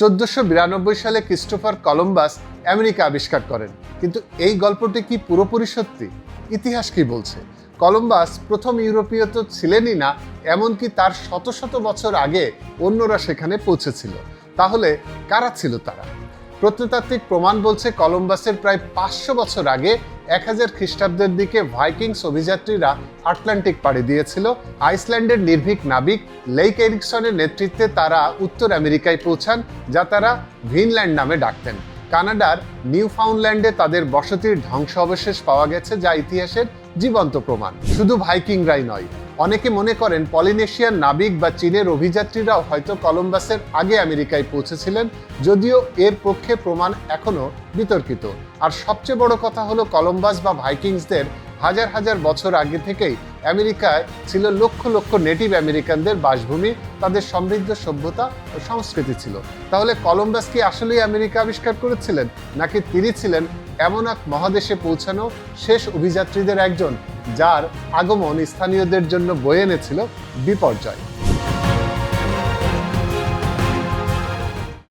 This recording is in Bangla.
চোদ্দশো বিরানব্বই সালে ক্রিস্টোফার কলম্বাস আমেরিকা আবিষ্কার করেন। কিন্তু এই গল্পটি কি পুরোপুরি সত্যি? ইতিহাস কি বলছে? কলম্বাস প্রথম ইউরোপীয় তো ছিলেনই না, এমনকি তার শত শত বছর আগে অন্যরা সেখানে পৌঁছেছিল। তাহলে কারা ছিল তারা? প্রত্নতাত্ত্বিক প্রমাণ বলছে কলম্বাসের প্রায় পাঁচশো বছর আগে এক হাজার খ্রিস্টাব্দের দিকে ভাইকিংস অভিযাত্রীরা আটলান্টিক পাড়ি দিয়েছিল। আইসল্যান্ডের নির্ভীক নাবিক লেইক এরিকসনের নেতৃত্বে তারা উত্তর আমেরিকায় পৌঁছান, যা তারা ভিনল্যান্ড নামে ডাকতেন। কানাডার নিউ ফাউন্ডল্যান্ডে তাদের বসতির ধ্বংস অবশেষ পাওয়া গেছে, যা ইতিহাসের জীবন্ত প্রমাণ। শুধু ভাইকিংরাই নয় অনেকে মনে করেন পলিনেশিয়ান নাবিক বা চীনের অভিযাত্রীরাও হয়তো কলম্বাসের আগে আমেরিকায় পৌঁছেছিলেন, যদিও এর পক্ষে প্রমাণ এখনও বিতর্কিত। আর সবচেয়ে বড় কথা হলো কলম্বাস বা ভাইকিংসদের হাজার হাজার বছর আগে থেকেই আমেরিকায় ছিল লক্ষ লক্ষ নেটিভ আমেরিকানদের বাসভূমি, তাদের সমৃদ্ধ সভ্যতা ও সংস্কৃতি ছিল। তাহলে কলম্বাস কি আসলেই আমেরিকা আবিষ্কার করেছিলেন, নাকি তিনি ছিলেন এমন এক মহাদেশে পৌঁছানো শেষ অভিযাত্রীদের একজন যার আগমন স্থানীয়দের জন্য বয়ে এনেছিল বিপর্যয়।